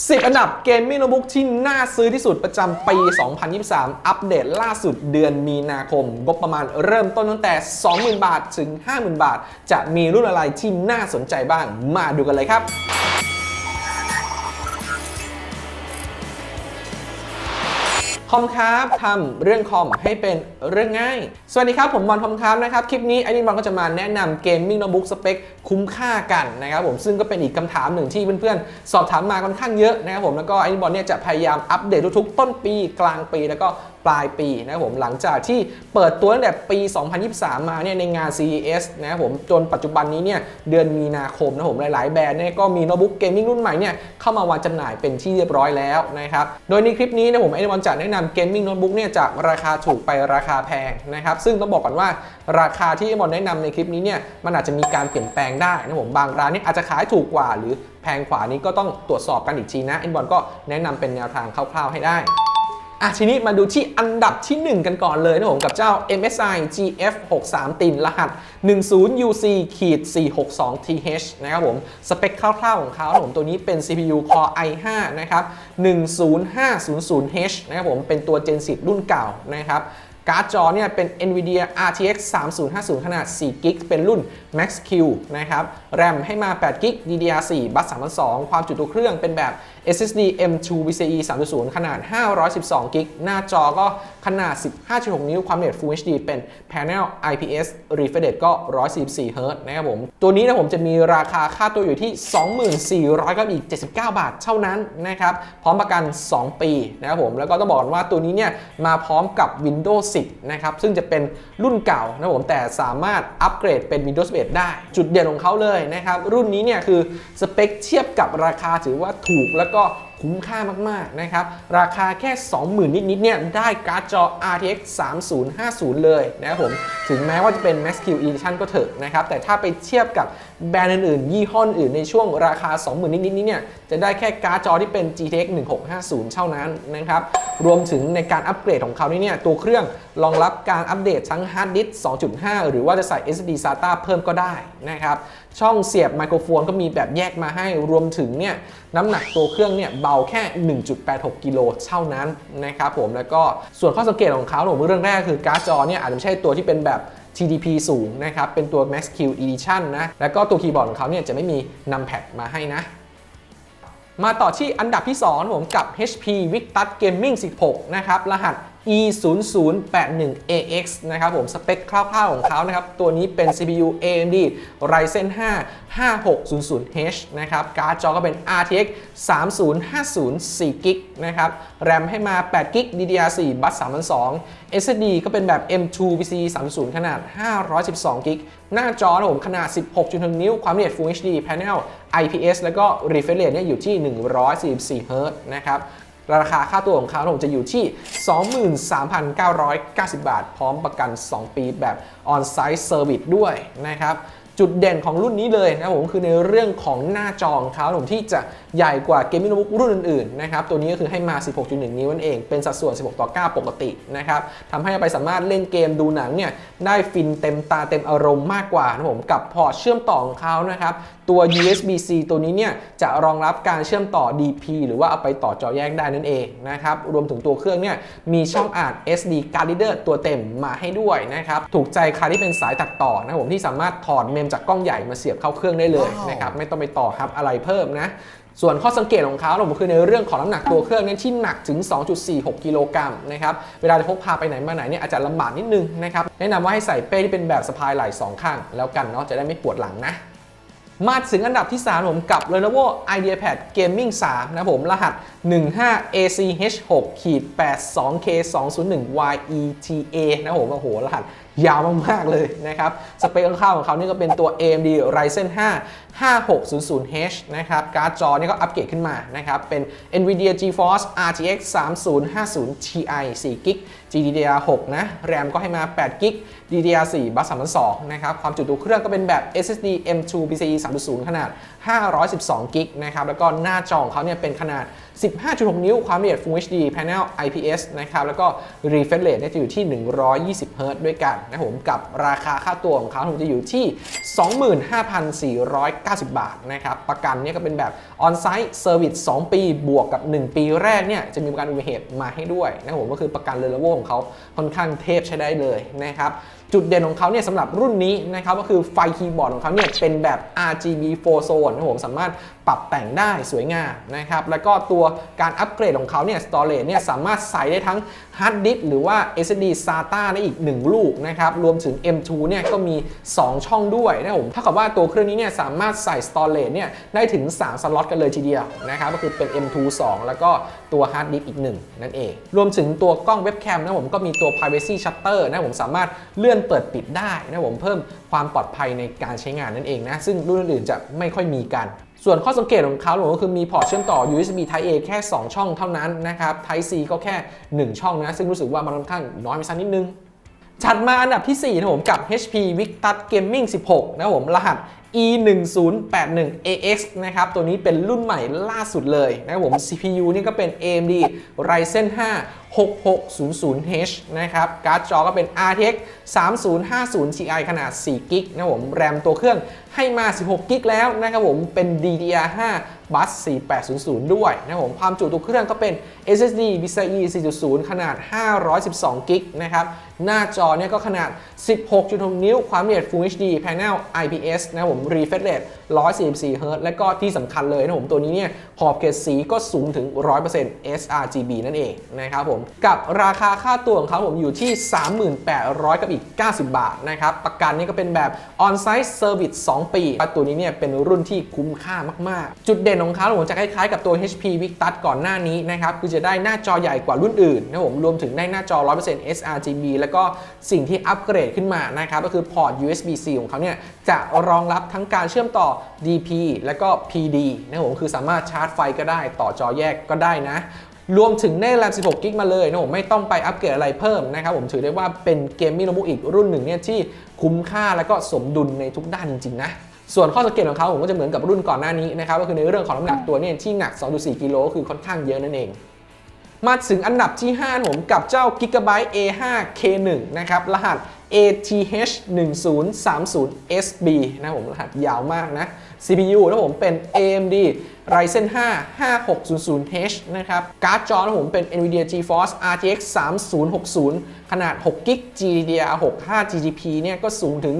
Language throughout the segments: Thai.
10 อันดับเกมมิ่งโน้ตบุ๊กที่น่าซื้อที่สุดประจำปี 2023 อัปเดตล่าสุดเดือนมีนาคม งบประมาณเริ่มต้นตั้งแต่ 20,000 บาทถึง 50,000 บาท จะมีรุ่นอะไรที่น่าสนใจบ้าง มาดูกันเลยครับ คอมครับทำเรื่องคอมให้เป็นเรื่องง่าย สวัสดีครับ ผมบอลคอมครับนะครับ คลิปนี้ไอ้นี่บอลก็จะมาแนะนำเกมมิ่งโน้ตบุ๊กสเปคคุ้มค่ากันนะครับผมซึ่งก็เป็นอีกคำถามหนึ่งที่เพื่อนๆ สอบถามมาค่อนข้างเยอะนะครับผมแล้วก็ไอ้นี่บอลเนี่ยจะพยายามอัปเดตทุกๆ ต้นปีกลางปีแล้วก็ ปลายปีนะครับผมหลังจากที่เปิดตัวตั้งแต่ปี 2023 มาเนี่ยในงาน CES นะครับผมจนปัจจุบันนี้เนี่ยเดือนมีนาคมนะครับผมหลาย ๆ แบรนด์เนี่ยก็มีโน้ตบุ๊กเกมมิ่งรุ่นใหม่เนี่ยเข้ามาวางจำหน่ายเป็นที่เรียบร้อยแล้วนะครับโดยในคลิปนี้นะผมไอ้วันจะแนะนำเกมมิ่งโน้ตบุ๊กเนี่ยจากราคาถูกไปราคาแพงนะครับซึ่งต้องบอกก่อนว่าราคาที่ไอ้บอลแนะนำในคลิปนี้เนี่ยมันอาจจะมีการเปลี่ยนแปลงได้นะผมบางร้านเนี่ยอาจจะขายถูกกว่าหรือแพงกว่านี้ก็ต้องตรวจสอบกันอีกทีนะไอ้บอลก็แนะนำเป็นแนวทางคร่าวๆให้ได้ อะทีนี้มาดูที่อันดับที่ 1 กันก่อนเลยนะผมกับเจ้า MSI GF 6 3ตินรหัส 10UC ขีด462 TH นะครับผม สเปคคร่าวๆของเขานะผมตัวนี้เป็น CPU Core i5 นะครับ 10500H นะครับผมเป็นตัว Gen 10รุ่นเก่านะครับ การ์ดจอเนี่ยเป็น NVIDIA RTX 3050 ขนาด4 g b เป็นรุ่น Max-Q นะครับ แรมให้มา8 g b DDR4 บัส3.2 ความจุตัวเครื่องเป็นแบบ SSD M2 PCIe 3.0 ขนาด 512 g b หน้าจอก็ขนาด 15.6 นิ้ว ความละเอียด Full HD เป็น Panel IPS Refresh Rate ก็ 144 Hz นะครับผม ตัวนี้นะผมจะมีราคาค่าตัวอยู่ที่ 2400กับอีก 79 บาทเท่านั้นนะครับ พร้อมประกัน 2 ปีนะครับผม แล้วก็ต้องบอกว่าตัวนี้เนี่ยมาพร้อมกับ Windows 10 นะครับ ซึ่งจะเป็นรุ่นเก่านะผมแต่สามารถอัปเกรดเป็น Windows 11 ได้ จุดเด่นของเขาเลยนะครับ รุ่นนี้เนี่ยคือสเปคเทียบกับราคาถือว่าถูกแล้วก็คุ้มค่ามาก ๆ นะครับ ราคาแค่ 20,000 นิด ๆ เนี่ย ได้การ์ดจอ RTX 3050 เลยนะครับผม ถึงแม้ว่าจะเป็น Max-Q Edition ก็เถอะนะครับ แต่ถ้าไปเทียบกับ แบรนด์อื่นๆ ยี่ห้ออื่นในช่วงราคา 20,000 นิดๆนี้เนี่ยจะได้แค่การ์ดจอที่เป็น GTX 1650 เท่านั้นนะครับรวมถึงในการอัปเกรดของเขานี่เนี่ยตัวเครื่องรองรับการอัปเดตทั้งฮาร์ดดิสก์2.5 หรือว่าจะใส่ SD SATA เพิ่มก็ได้นะครับช่องเสียบไมโครโฟนก็มีแบบแยกมาให้รวมถึงเนี่ยน้ำหนักตัวเครื่องเนี่ยเบาแค่ 1.86 กิโลเท่านั้นนะครับผมแล้วก็ส่วนข้อสังเกตของเขาผมเรื่องแรกคือการ์ดจอเนี่ยอาจจะไม่ใช่ตัวที่เป็นแบบ TDP สูงนะครับ เป็นตัว Max-Q Edition นะ แล้วก็ตัวคีย์บอร์ดของเขาเนี่ยจะไม่มี numpad มาให้นะ มาต่อที่อันดับที่2ผมกับ HP Victus Gaming 16 นะครับ รหัส e 0 0 8 1 ax นะครับผมสเปคคร่าวๆของเขานะครับ ตัวนี้เป็น CPU AMD Ryzen 5 5600H นะครับการ์ดจอก็เป็น RTX 3050 4 g b นะครับแรมให้มา 8 g b DDR4 บัส3002 SSD ก็เป็นแบบ M2 PCIe 3.0ขนาด 512 g b หน้าจอผมขนาด 16.1 นิ้ว ความละเอียด Full HD Panel IPS แล้วก็ Refresh Rate เนี่ยอยู่ที่ 144 Hz นะครับ ราคาค่าตัวของเขาผมจะอยู่ที่ 23,990 บาท พร้อมประกัน 2 ปีแบบ On-Site Service ด้วยนะครับ จุดเด่นของรุ่นนี้เลยนะครับผมคือในเรื่องของหน้าจอของเขาผมที่จะใหญ่กว่าเกมมิ่งโน้ตบุ๊กรุ่นอื่นๆนะครับตัวนี้ก็คือให้มา 16.1 นิ้วนั่นเอง เป็นสัดส่วน 16 ต่อ 9 ปกตินะครับทำให้ไปสามารถเล่นเกมดูหนังเนี่ยได้ฟินเต็มตาเต็มอารมณ์มากกว่านะผมกับพอร์ตเชื่อมต่อของเขานะครับตัว USB-C ตัวนี้เนี่ยจะรองรับการเชื่อมต่อ DP หรือว่าเอาไปต่อจอแยกได้นั่นเองนะครับรวมถึงตัวเครื่องเนี่ยมีช่องอ่าน SD card reader ตัวเต็มมาให้ด้วยนะครับถูกใจใครที่เป็นสายตัดต่อนะผมที่สามารถถอดเมมจากกล้องใหญ่มาเสียบเข้าเครื่องได้เลยนะครับไม่ต้องไปต่อครับอะไรเพิ่มนะส่วนข้อสังเกตของเขาผมคือในเรื่องของน้ำหนักตัวเครื่องเนี่ยที่หนักถึง 2.46 กิโลกรัมนะครับเวลาจะพกพาไปไหนมาไหนเนี่ยอาจจะลำบากนิดนึงนะครับแนะนำว่าให้ใส่เป้ที่เป็นแบบสะพายไหล่สองข้าง แล้วกันเนาะจะได้ไม่ปวดหลังนะมาถึงอันดับที่ 3 ผมกับ Lenovo IdeaPad Gaming 3 นะผมรหัส 15ACH6 ขีด 82K201YETA นะผมโอ้โห รหัสยาวมาก ๆ เลยนะครับ สเปคข้างๆของเขานี่ก็เป็นตัว AMD Ryzen 5 5600H นะครับการ์ดจอนี่ก็อัปเกรดขึ้นมานะครับ เป็น NVIDIA GeForce RTX 3050 Ti 4 g b GDDR6 นะแรมก็ให้มา8 g b DDR4 บัส3 2นะครับ ความจุตัวเครื่องก็เป็นแบบ SSD M2 PCIe 3.0 ขนาด 512กิกนะครับแล้วก็หน้าจอของเขาเนี่ยเป็นขนาด 15.6 นิ้วความละเอียด Full HD Panel IPS นะครับแล้วก็ refresh rate จะอยู่ที่ 120 Hz ด้วยกันนะครับผมกับราคาค่าตัวของเขาผมจะอยู่ที่ 25,490 บาทนะครับประกันเนี่ยก็เป็นแบบ on-site service 2 ปีบวกกับ 1 ปีแรกเนี่ยจะมีประกันอุบัติเหตุมาให้ด้วยนะครับผมก็คือประกันเร l โวของเขาค่อนข้างเทพใช้ได้เลยนะครับ จุดเด่นของเขาเนี่ยสำหรับรุ่นนี้นะครับก็คือไฟคีย์บอร์ดของเขาเนี่ยเป็นแบบ RGB 4 zone นะผมสามารถปรับแต่งได้สวยงามนะครับแล้วก็ตัวการอัปเกรดของเขาเนี่ย storage เนี่ยสามารถใส่ได้ทั้ง hard disk หรือว่า SSD SATA ได้อีก 1 ลูกนะครับรวมถึง M2 เนี่ยก็มี 2 ช่องด้วยนะผมถ้ากับว่าตัวเครื่องนี้เนี่ยสามารถใส่ storage เนี่ยได้ถึง 3 สล็อตกันเลยทีเดียวนะครับก็คือเป็น M2 2 แล้วก็ตัว hard disk อีก 1 นั่นเอง รวมถึงตัวกล้องเว็บแคมนะผมก็มีตัว privacy shutter นะผมสามารถเลื่อนเปิดปิดได้นะผมเพิ่มความปลอดภัยในการใช้งานนั่นเองนะ ซึ่งรุ่นอื่นๆจะไม่ค่อยมีกัน ส่วนข้อสังเกตของเขาผมก็คือมีพอร์ตเชื่อมต่อ USB Type A แค่ 2 ช่องเท่านั้นนะครับ Type C ก็แค่ 1 ช่องนะ ซึ่งรู้สึกว่ามันค่อนข้างน้อยไปสักนิดนึงถัดมาอันดับที่4นะผมกับ HP Victus Gaming 16 นะผมรหัส E1081AX นะครับ ตัวนี้เป็นรุ่นใหม่ล่าสุดเลยนะครับผม CPU นี่ก็เป็น AMD Ryzen 5 6600H นะครับ การ์ดจอก็เป็น RTX 3050 Ti ขนาด4กิกนะครับผม แรมตัวเครื่องให้มา 16กิกแล้วนะครับผม เป็น DDR5 Bus 4800 ด้วยนะครับผมความจุตัวเครื่องก็เป็น SSD PCIe 4.0 ขนาด 512 กิกนะครับ หน้าจอเนี่ยก็ขนาด 16.6 นิ้ว ความละเอียด Full HD Panel IPS นะครับผม refresh rate 144 Hz และก็ที่สำคัญเลยนะผมตัวนี้เนี่ย ขอบเกรดสีก็สูงถึง 100% sRGB นั่นเองนะครับผม กับราคาค่าตัวของเขาผมอยู่ที่ 3800 กับอีก 90 บาทนะครับ ประกันนี่ก็เป็นแบบ on-site service 2 ปีตัวนี้เนี่ยเป็นรุ่นที่คุ้มค่ามาก ๆ จุดเด่นของเขาผมจะคล้าย ๆ กับตัว HP Victus ก่อนหน้านี้นะครับคือจะได้หน้าจอใหญ่กว่ารุ่นอื่นนะผมรวมถึงได้หน้าจอ 100% sRGB แล้วก็สิ่งที่อัปเกรดขึ้นมานะครับก็คือพอร์ต USB-C ของเขาเนี่ยจะรองรับทั้งการเชื่อมต่อ DP และก็ PD นะผมคือสามารถชาร์จไฟก็ได้ต่อจอแยกก็ได้นะ รวมถึงได้แรม 16 กิกมาเลยนะผมไม่ต้องไปอัปเกรดอะไรเพิ่มนะครับผมถือได้ว่าเป็นเกมมิ่งโนบุอีกรุ่นหนึ่งเนี่ยที่คุ้มค่าและก็สมดุลในทุกด้านจริงๆนะส่วนข้อสังเกตของเขาผมก็จะเหมือนกับรุ่นก่อนหน้านี้นะครับก็คือในเรื่องของน้ำหนักตัวเนี่ยที่หนัก 2.4 กิโลคือค่อนข้างเยอะนั่นเอง มาถึงอันดับที่ 5 ผมกับเจ้า Gigabyte A5 K1 นะครับรหัส ATH 1030 SB นะผมรหัสยาวมากนะ CPU นะผมเป็น AMD Ryzen 5 5600H นะครับการ์ดจอนะผมเป็น NVIDIA GeForce RTX 3060 ขนาด6 g b GDDR6 5 GGP เนี่ยก็สูงถึง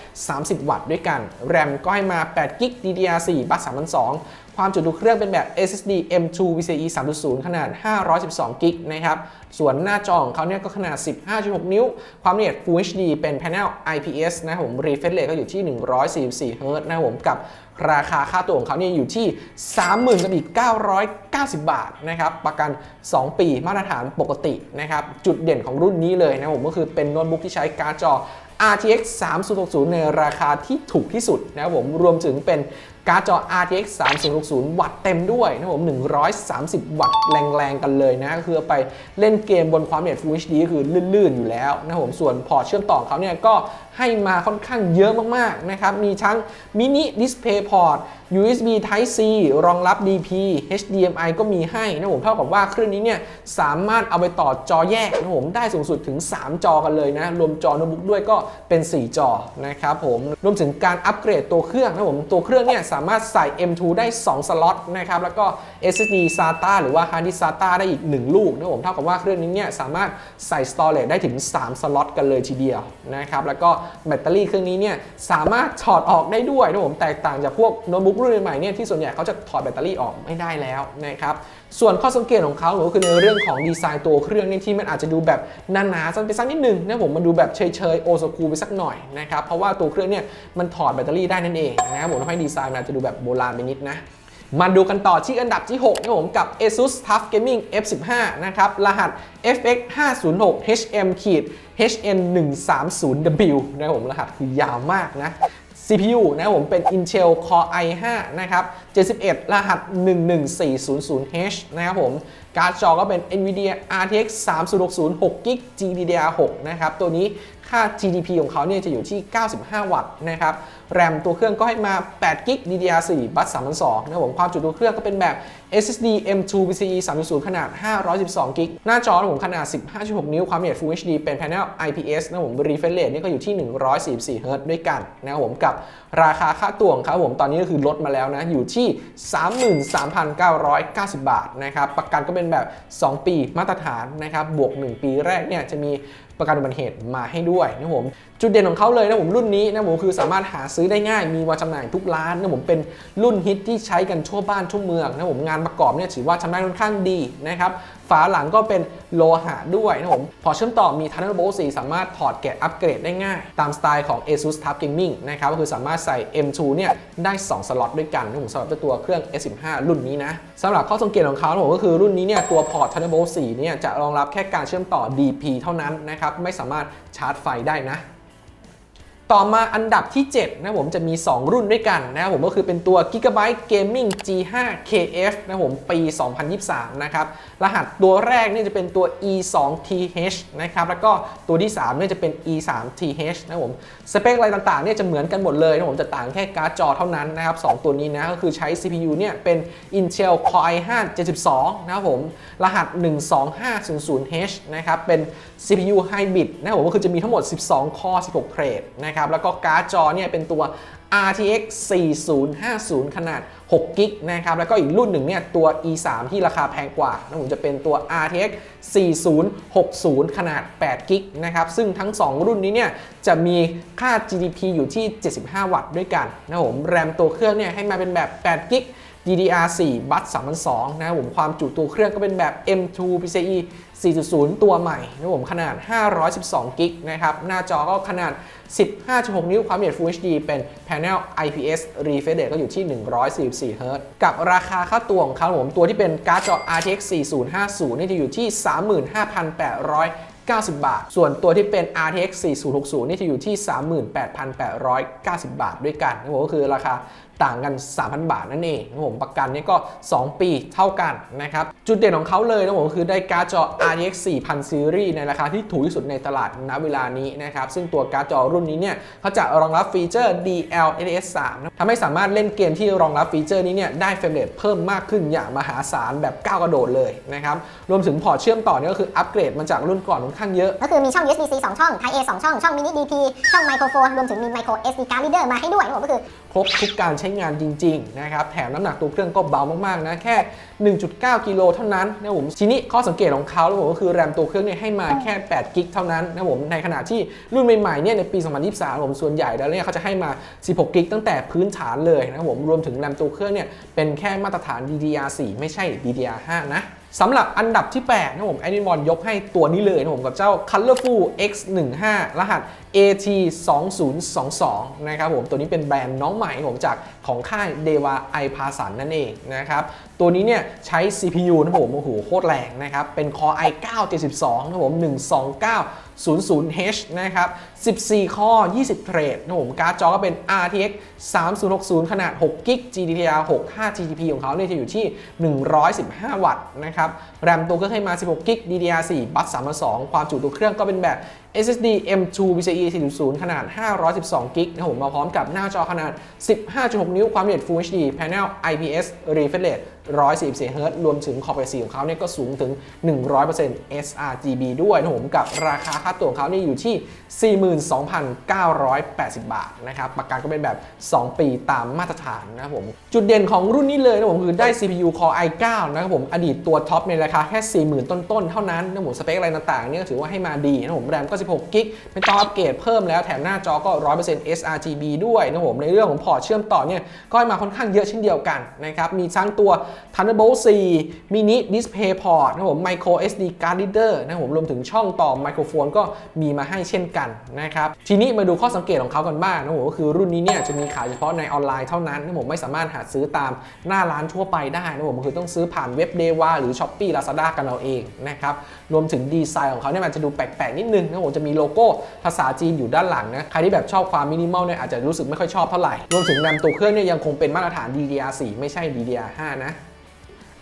130 วัตต์ด้วยกัน แรมก็ให้มา8 g b DDR4 บัส3002 ความจุตัวเครื่องเป็นแบบ SSD M2 PCIe 3.0 ขนาด 512 g b นะครับส่วนหน้าจอของเขาเนี่ยก็ขนาด 15.6 นิ้ว ความละเอียด Full HD เป็น Panel IPS นะผม refresh rate ก็อยู่ที่ 144 Hz นะครับผมกับราคาค่าตัวของเขาเนี่ยอยู่ที่ 30,000กับอีก990 บาทนะครับ ประกัน 2 ปีมาตรฐานปกตินะครับ จุดเด่นของรุ่นนี้เลยนะผมก็คือเป็นโน้ตบุ๊กที่ใช้การ์ดจอ RTX 3060 ในราคาที่ถูกที่สุดนะครับผมรวมถึงเป็น การ์ดจอ RTX 3060 วัตต์เต็มด้วยนะครับผม 130 วัตต์แรงๆ กันเลยนะ คือไปเล่นเกมบนความละเอียด Full HD ก็คือลื่นๆ อยู่แล้วนะครับผมส่วนพอร์ตเชื่อมต่อของเขาเนี่ยก็ให้มาค่อนข้างเยอะมากๆ นะครับ มีทั้งมินิดิสเพย์พอร์ต USB Type C รองรับ DP HDMI ก็มีให้นะผมเท่ากับว่าเครื่องนี้เนี่ยสามารถเอาไปต่อจอแยกนะผมได้สูงสุดถึง 3 จอกันเลยนะ รวมจอโน้ตบุ๊กด้วยก็เป็น 4 จอนะครับผมรวมถึงการอัปเกรดตัวเครื่องนะผมตัวเครื่องเนี่ยสาามารถใส่ M2 ได้ 2 สล็อตนะครับ แล้วก็ SSD SATA หรือว่า Hard Disk SATA ได้อีก 1 ลูกนะผมเท่ากับว่าเครื่องนี้เนี่ยสามารถใส่ Storage ได้ถึง 3 สล็อตกันเลยทีเดียวนะครับ แล้วก็แบตเตอรี่เครื่องนี้เนี่ยสามารถถอดออกได้ด้วยนะผมแตกต่างจากพวกโน้ตบุ๊กรุ่นใหม่เนี่ยที่ส่วนใหญ่เขาจะถอดแบตเตอรี่ออกไม่ได้แล้วนะครับ ส่วนข้อสังเกตของเขาก็คือในเรื่องของดีไซน์ตัวเครื่องเนี่ยที่มันอาจจะดูแบบหนาๆสั้นไปสักนิดนึงนะผมมันดูแบบเฉยๆโอ o คูไปสักหน่อยนะครับเพราะว่าตัวเครื่องเนี่ยมันถอดแบตเตอรี่ได้นั่นเองนะครับผมทำให้ดีไซน์มันอาจจะดูแบบโบราณไปนิดนะมาดูกันต่อที่อันดับที่6นะผมกับ ASUS TUF Gaming F15 นะครับ รหัส FX 506 HM HN 130W นะผมรหัสคือยาวมากนะ CPU นะครับผมเป็น Intel Core i5 นะครับ 71 รหัส 11400H นะครับผม การ์ดจอก็เป็น NVIDIA RTX 3060 6 g b GDDR6 นะครับ ตัวนี้ค่า GDP ของเขาเนี่ยจะอยู่ที่ 95 วัตต์นะครับ แรมตัวเครื่องก็ให้มา8กิก DDR4 บัส3.2นะครับผมความจุตัวเครื่องก็เป็นแบบ SSD M2 PCIe 3.0 ขนาด 512กิกหน้าจอผมขนาด 15.6 นิ้ว ความละเอียด Full HD เป็น Panel IPS นะผม Refresh Rate นี่ก็อยู่ที่ 144 Hz ด้วยกันนะครับผมกับราคาค่าตัวของเขาผมตอนนี้ก็คือลดมาแล้วนะ อยู่ที่ 33,990 บาทนะครับ ประกันก็เป็นแบบ 2 ปีมาตรฐานนะครับ บวก 1 ปีแรกเนี่ยจะมีประกันอุบัติเหตุมาให้ด้วยนะผม จุดเด่นของเขาเลยนะผมรุ่นนี้นะผมคือสามารถหาซื้อได้ง่ายมีวางจำหน่ายทุกร้านนะผมเป็นรุ่นฮิตที่ใช้กันทั่วบ้านทั่วเมืองนะผมงานประกอบเนี่ยถือว่าทำได้ค่อนข้างดีนะครับฝาหลังก็เป็นโลหะด้วยนะผมพอเชื่อมต่อมี Thunderbolt 4 สามารถถอดแกะอัปเกรดได้ง่าย ตามสไตล์ของ ASUS TUF Gaming นะครับก็คือสามารถใส่ M2 เนี่ยได้ 2 สล็อตด้วยกันนะผมสำหรับตัวเครื่อง S15 รุ่นนี้นะสำหรับข้อสังเกตของเขาผมก็คือรุ่นนี้เนี่ยตัวพอร์ต Thunderbolt 4 เนี่ยจะรองรับแค่การเชื่อมต่อ DP เท่านั้นนะครับไม่สามารถชาร์จไฟได้นะ ต่อมาอันดับที่ 7 นะผมจะมี 2 รุ่นด้วยกันนะครับผมก็คือเป็นตัว Gigabyte Gaming G5 KF นะผมปี 2023 นะครับ รหัสตัวแรกเนี่ยจะเป็นตัว E2TH นะครับ แล้วก็ตัวที่3เนี่ยจะเป็น E3TH นะผมสเปคอะไรต่างๆเนี่ยจะเหมือนกันหมดเลยนะผมจะต่างแค่การ์ดจอเท่านั้นนะครับ 2 ตัวนี้นะก็คือใช้ CPU เนี่ยเป็น Intel Core i5 72นะครับผมรหัส 12500H นะครับเป็น CPU Hybrid นะผมก็คือจะมีทั้งหมด 12 Core 16เทรดนะครับแล้วก็การ์ดจอเนี่ยเป็นตัว RTX 4050 ขนาด6กิกนะครับ แล้วก็อีกรุ่นหนึ่งเนี่ยตัว E3 ที่ราคาแพงกว่านะผมจะเป็นตัว RTX 4060 ขนาด8กิกนะครับ ซึ่งทั้ง 2 รุ่นนี้เนี่ยจะมีค่า GDP อยู่ที่ 75 วัตต์ด้วยกันนะผม แรมตัวเครื่องเนี่ยให้มาเป็นแบบ8กิก DDR4 บัส3,200นะครับผมความจุตัวเครื่องก็เป็นแบบ M2 PCIe 4.0 ตัวใหม่นะครับผมขนาด 512 กิกนะครับหน้าจอก็ขนาด 15.6 นิ้วความละเอียด Full HD เป็น Panel IPS Refresh Rate ก็อยู่ที่ 144 Hz กับราคาค่าตัวของเขาผมตัวที่เป็นการ์ดจอ RTX 4050 นี่จะอยู่ที่ 35,890 บาท ส่วนตัวที่เป็น RTX 4060 นี่จะอยู่ที่ 38,890 บาทด้วยกันนะครับผมก็คือราคา ต่างกัน 3,000 บาทนั่นเองนะผมประกันนี่ก็ 2 ปีเท่ากันนะครับ จุดเด่นของเขาเลยนะผมคือได้การ์ดจอ RTX 4000 Series ในราคาที่ถูกที่สุดในตลาดณเวลานี้นะครับ ซึ่งตัวการ์ดจอรุ่นนี้เนี่ยเขาจะรองรับฟีเจอร์ DLSS 3นะทำให้สามารถเล่นเกมที่รองรับฟีเจอร์นี้เนี่ยได้เฟรมเรทเพิ่มมากขึ้นอย่างมหาศาลแบบก้าวกระโดดเลยนะครับ รวมถึงพอร์ตเชื่อมต่อเนี่ยก็คืออัปเกรดมาจากรุ่นก่อนค่อนข้างเยอะ ก็คือมีช่อง USB-C 2 ช่อง Type A 2 ช่อง ช่อง Mini DP ช่องไมโครโฟน รวมถึงมี Micro SD card reader มาให้ด้วยนะผมก็คือครบทุกการใช้งานจริงๆนะครับแถมน้ำหนักตัวเครื่องก็เบามากๆนะแค่ 1.9 กิโลเท่านั้นนะผมทีนี้ข้อสังเกตของเขาแล้วผมก็คือแรมตัวเครื่องเนี่ยให้มาแค่ 8 กิกเท่านั้นนะผมในขณะที่รุ่นใหม่ๆเนี่ยในปี 2023 ผมส่วนใหญ่แล้วเนี่ยเขาจะให้มา 16 กิกตั้งแต่พื้นฐานเลยนะผมรวมถึงแรมตัวเครื่องเนี่ยเป็นแค่มาตรฐาน DDR4 ไม่ใช่ DDR5 นะสำหรับอันดับที่ 8 นะผมแอนิมอนยกให้ตัวนี้เลยนะผมกับเจ้า Colorful X15 รหัส AT 2022นะครับผมตัวนี้เป็นแบรนด์น้องใหม่ของผมจากของค่าย Deva i p a s a n นั่นเองนะครับตัวนี้เนี่ยใช้ CPU นะผมโอ้โหโคตรแรงนะครับ เป็น Core i9 72นะผม 12900H นะครับ 14คอ20 เทรดนะผมการ์ดจอก็เป็น RTX 3060 ขนาด6 g b GDDR6 5 GTP ของเขาเนี่ยจะอยู่ที่ 115 วัตต์นะครับ แรมตัวเครื่องให้มา 16 g b DDR4 บัส32 ความจุตัวเครื่องก็เป็นแบบ SSD M2 PCIe 4.0 ขนาด 512 กิกนะครับผมมาพร้อมกับหน้าจอขนาด 15.6 นิ้วความละเอียด Full HD Panel IPS Refresh Rate 144 Hz รวมถึงขอบไฟสีของเขาเนี่ยก็สูงถึง 100% sRGB ด้วยนะผมกับราคาค่าตัวของเขานี่อยู่ที่ 42,980 บาทนะครับประกันก็เป็นแบบ 2 ปีตามมาตรฐานนะครับผม จุดเด่นของรุ่นนี้เลยนะผมคือได้ CPU Core i9 นะครับผมอดีตตัวท็อปในราคาแค่ 40,000 ต้นๆ เท่านั้นนะผมสเปคอะไรต่างๆเนี่ยถือว่าให้มาดีนะผมแรมก็ 16กิกไม่ต้องอัปเกรดเพิ่มแล้วแถมหน้าจอก็ 100% sRGB ด้วยนะผมในเรื่องของพอร์ตเชื่อมต่อเนี่ยก็ให้มาค่อนข้างเยอะเช่นเดียวกันนะครับมีทั้งตัว Thunderbolt 4 Mini Display Port นะผม Micro SD Card Reader นะครับผมรวมถึงช่องต่อไมโครโฟนก็มีมาให้เช่นกันนะครับทีนี้มาดูข้อสังเกตของเขากันบ้างนะผมก็คือรุ่นนี้เนี่ยจะมีขายเฉพาะในออนไลน์เท่านั้นนะผมไม่สามารถหาซื้อตามหน้าร้านทั่วไปได้นะผมคือต้องซื้อผ่านเว็บเดวาหรือ s h อ p e e Lazada กันเอาเองนะครับรวมถึงดีไซน์ของเขาเนี่ยมันจะดูแปลกๆนิดนึงนะผมจะมีโลโก้ภาษาจีนอยู่ด้านหลังนะใครที่แบบชอบความมินิมอลเนี่ยอาจจะรู้สึกไม่ค่อยชอบเท่าไหร่รวมถึงแรมตัวเครื่องเนี่ยยังคงเป็นมาตรฐาน DDR4 ไม่ใช่ DDR5 นะ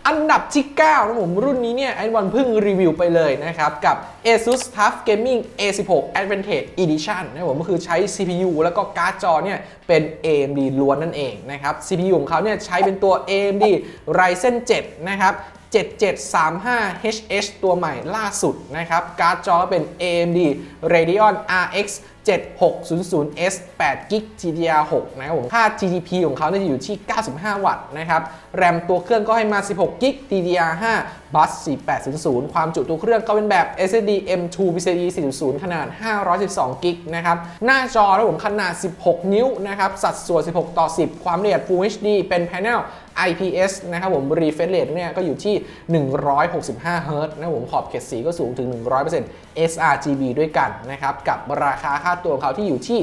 อันดับที่9นะผมรุ่นนี้เนี่ยไอ้วันเพิ่งรีวิวไปเลยนะครับ กับ ASUS TUF Gaming A16 Advantage Edition นะผมก็คือใช้ CPU แล้วก็การ์ดจอเนี่ยเป็น AMD ล้วนนั่นเองนะครับ CPU ของเขาเนี่ยใช้เป็นตัว AMD Ryzen 7 นะครับ 7735HH ตัวใหม่ล่าสุดนะครับ การ์ดจอเป็น AMD Radeon RX 7600S 8 g b GDDR6 นะครับผมค่า GDP ของเขาเนี่ยอยู่ที่ 95 วัตต์นะครับ แรมตัวเครื่องก็ให้มา 16 g b DDR5 Bus 4800 ความจุตัวเครื่องก็เป็นแบบ SSD M2 PCIe 4.0 ขนาด 512 g b นะครับ หน้าจอนะผมขนาด 16 นิ้วนะครับ สัดส่วน 16 ต่อ 10 ความละเอียด Full HD เป็น Panel IPS นะครับผม refresh rate เนี่ยก็อยู่ที่ 165 Hz นะครับผมขอบเขตสีก็สูงถึง 100% sRGB ด้วยกันนะครับ กับราคาค่าตัวเขาที่อยู่ที่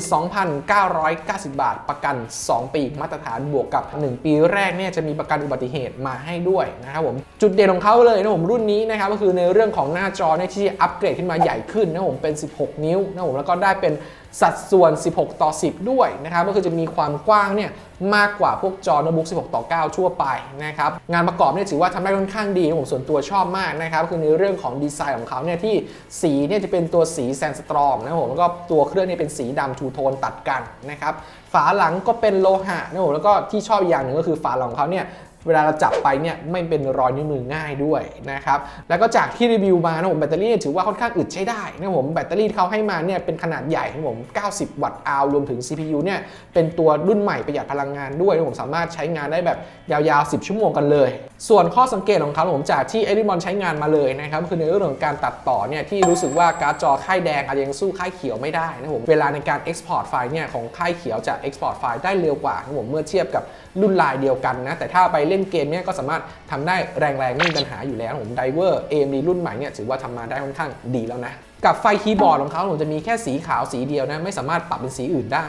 42,990 บาท ประกัน 2 ปีมาตรฐานบวกกับ 1 ปีแรกเนี่ยจะมีประกันอุบัติเหตุมาให้ด้วยนะครับผมจุดเด่นของเขาเลยนะผมรุ่นนี้นะครับก็คือในเรื่องของหน้าจอเนี่ยที่อัปเกรดขึ้นมาใหญ่ขึ้นนะผมเป็น 16 นิ้วนะผมแล้วก็ได้เป็น สัดส่วน 16 ต่อ 10 ด้วยนะครับก็คือจะมีความกว้างเนี่ยมากกว่าพวกจอโน้ตบุ๊ก 16 ต่อ 9 ทั่วไปนะครับงานประกอบเนี่ยถือว่าทำได้ค่อนข้างดีผมส่วนตัวชอบมากนะครับคือในเรื่องของดีไซน์ของเขาเนี่ยที่สีเนี่ยจะเป็นตัวสีแซนสตรอมนะครับผมแล้วก็ตัวเครื่องเนี่ยเป็นสีดำทูโทนตัดกันนะครับฝาหลังก็เป็นโลหะนะครับผมแล้วก็ที่ชอบอย่างหนึ่งก็คือฝาหลังของเขาเนี่ย เวลาเราจับไปเนี่ยไม่เป็นรอยนิ้วมือง่ายด้วยนะครับแล้วก็จากที่รีวิวมานะผมแบตเตอรี่ถือว่าค่อนข้างอึดใช้ได้นะผมแบตเตอรี่เขาให้มาเนี่ยเป็นขนาดใหญ่นะผม 90 วัตต์อาวรวมถึง CPU เนี่ยเป็นตัวรุ่นใหม่ประหยัดพลังงานด้วยนะผมสามารถใช้งานได้แบบยาวๆ 10 ชั่วโมงกันเลยส่วนข้อสังเกตของเขาผมจากที่เอริมอนใช้งานมาเลยนะครับคือในเรื่องของการตัดต่อเนี่ยที่รู้สึกว่าการ์ดจอค่ายแดงอาจจะยังสู้ค่ายเขียวไม่ได้นะผมเวลาในการ Export ไฟล์เนี่ยของค่ายเขียวจะ Export ไฟล์ได้เร็วกว่านะผมเมื่อเทียบกับรุ่นลายเดียวกันนะแต่ถ้าไปเล่นเกมเนี่ยก็สามารถทำได้แรงๆไม่มีปัญหาอยู่แล้วผมไดเวอร์ AMD รุ่นใหม่เนี่ยถือว่าทำมาได้ค่อนข้างดีแล้วนะกับไฟคีย์บอร์ดของเขาผมจะมีแค่สีขาวสีเดียวนะไม่สามารถปรับเป็นสีอื่นได้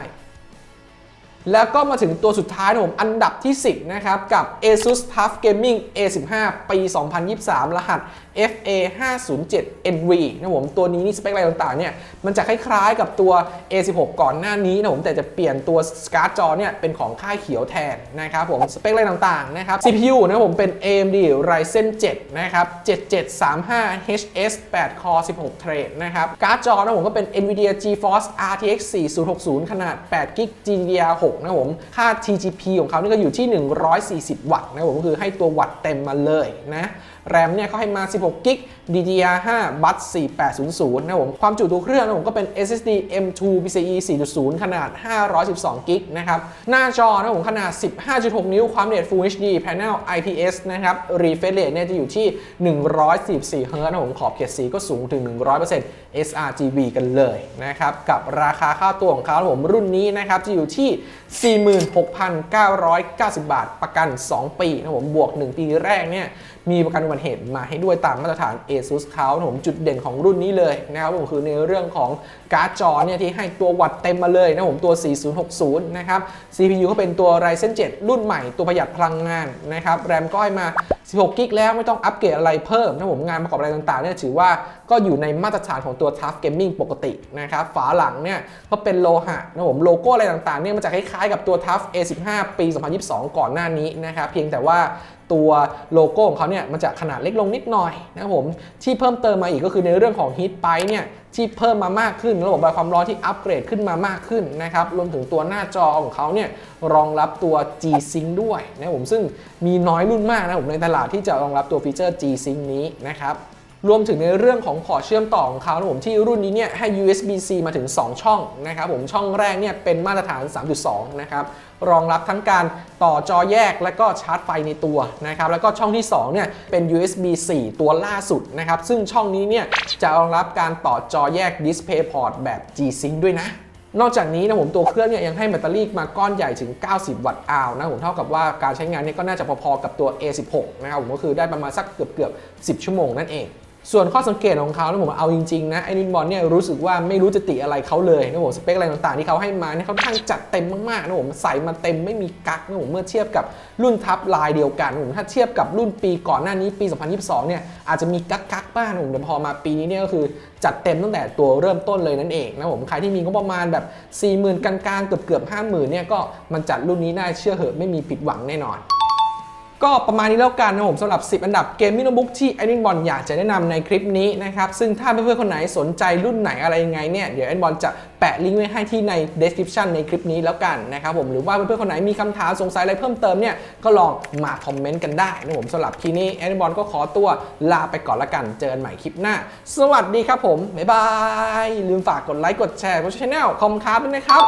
แล้วก็มาถึงตัวสุดท้ายนะผมอันดับที่ 10 นะครับ กับ ASUS TUF Gaming A15 ปี 2023 รหัส FA 507 NV นะผมตัวนี้นี่สเปคอะไรต่างๆเนี่ยมันจะคล้ายๆกับตัว A16 ก่อนหน้านี้นะผมแต่จะเปลี่ยนตัวการ์ดจอเนี่ยเป็นของค่ายเขียวแทนนะครับผมสเปคอะไรต่างๆนะครับ CPU นะผมเป็น AMD Ryzen 7 นะครับ 7735HS 8 Core 16 Thread นะครับการ์ดจอนะผมก็เป็น Nvidia GeForce RTX 4060 ขนาด8 GB GDDR6 นะครับผมค่า TGP ของเขานี่ก็อยู่ที่ 140 วัตต์นะผมก็คือให้ตัววัตต์เต็มมาเลยนะ แรมเนี่ยเขาให้มา 16 กิก DDR5 บัส4800 นะผมความจุตัวเครื่องนะผมก็เป็น SSD M2 PCIe 4.0 ขนาด 512 กิกนะครับ หน้าจอนะผมขนาด 15.6 นิ้วความละเอียด Full HD Panel IPS นะครับ Refresh Rate เนี่ยจะอยู่ที่ 144 Hz นะผมขอบเขตสีก็สูงถึง 100% sRGB กันเลยนะครับ กับราคาค่าตัวของเขาผมรุ่นนี้นะครับจะอยู่ที่ 46,990 บาท ประกัน 2 ปีนะผมบวก 1 ปีแรกเนี่ย มีประกันอุบัติเหตุมาให้ด้วยตามมาตรฐาน ASUS เขาผมจุดเด่นของรุ่นนี้เลยนะครับผมคือในเรื่องของการ์ดจอเนี่ยที่ให้ตัววัตต์เต็มมาเลยนะผมตัว 4060 นะครับ CPU ก็เป็นตัว Ryzen 7 รุ่นใหม่ตัวประหยัดพลังงานนะครับแรมก็ให้มา 16กิกแล้วไม่ต้องอัปเกรดอะไรเพิ่มนะผมงานประกอบอะไรต่างๆเนี่ยถือว่าก็อยู่ในมาตรฐานของตัว Tough Gaming ปกตินะครับฝาหลังเนี่ยก็เป็นโลหะนะผมโลโก้อะไรต่างๆเนี่ยมันจะคล้ายๆกับตัว Tough A15 ปี 2022 ก่อนหน้านี้นะครับเพียงแต่ว่า ตัวโลโก้ของเขาเนี่ยมันจะขนาดเล็กลงนิดหน่อยนะครับผมที่เพิ่มเติมมาอีกก็คือในเรื่องของ Heat Pipe เนี่ยที่เพิ่มมามากขึ้น ระบบระบายความร้อนที่อัปเกรดขึ้นมามากขึ้นนะครับรวมถึงตัวหน้าจอของเขาเนี่ยรองรับตัว G-Sync ด้วยนะครับผมซึ่งมีน้อยรุ่นมากนะผมในตลาดที่จะรองรับตัวฟีเจอร์ G-Sync นี้นะครับ รวมถึงในเรื่องของพอร์ตเชื่อมต่อของเขานะผมที่รุ่นนี้เนี่ยให้ USB-C มาถึง 2 ช่องนะครับผมช่องแรกเนี่ยเป็นมาตรฐาน 3.2 นะครับรองรับทั้งการต่อจอแยกและก็ชาร์จไฟในตัวนะครับแล้วก็ช่องที่2เนี่ยเป็น USB 4 ตัวล่าสุดนะครับซึ่งช่องนี้เนี่ยจะรองรับการต่อจอแยก Display Port แบบ G-Sync ด้วยนะนอกจากนี้นะผมตัวเครื่องเนี่ยยังให้แบตเตอรี่มาก้อนใหญ่ถึง 90 วัตต์อาวนะผมเท่ากับว่าการใช้งานเนี่ยก็น่าจะพอๆกับตัว A16 นะครับผมก็คือได้ประมาณสักเกือบๆ10 ชั่วโมงนั่นเอง ส่วนข้อสังเกตของเขานะผมเอาจริงๆนะไอ้นินบอลเนี่ยรู้สึกว่าไม่รู้จะติอะไรเขาเลยนะผมสเปคอะไรต่างๆที่เขาให้มาเนี่ยเขาค่อนข้งจัดเต็มมากๆนะผมใส่มาเต็มไม่มีกั๊กนะผมเมื่อเทียบกับรุ่นทับลายเดียวกันนะผมถ้าเทียบกับรุ่นปีก่อนหน้านี้ปี 2022 เนี่ยอาจจะมีกั๊กกักบ้างนะผมแต่พอมาปีนี้เนี่ยก็คือจัดเต็มตั้งแต่ตัวเริ่มต้นเลยนั่นเองนะผมใครที่มีงบประมาณแบบ 40,000กลางๆเกือบๆ50,000เนี่ยก็มันจัดรุ่นนี้ได้เชื่อเหอะไม่มีผิดหวังแน่นอน ก็ประมาณนี้แล้วกันนะผมสำหรับ 10 อันดับเกมมิ่งโน้ตบุ๊กที่แอดมินบอลอยากจะแนะนำในคลิปนี้นะครับ ซึ่งถ้าเพื่อนๆคนไหนสนใจรุ่นไหนอะไรยังไงเนี่ย เดี๋ยวแอดมินบอลจะแปะลิงก์ไว้ให้ที่ใน description ในคลิปนี้แล้วกันนะครับผมหรือว่าเพื่อนๆคนไหนมีคำถามสงสัยอะไรเพิ่มเติมเนี่ยก็ลองมาคอมเมนต์กันได้นะผมสำหรับทีนี้แอดมินบอลก็ขอตัวลาไปก่อนละกันเจอกันใหม่คลิปหน้า สวัสดีครับผมบ๊ายบายลืมฝากกดไลค์กดแชร์กดช่อง channel คอมคาร์ด้วยนะครับ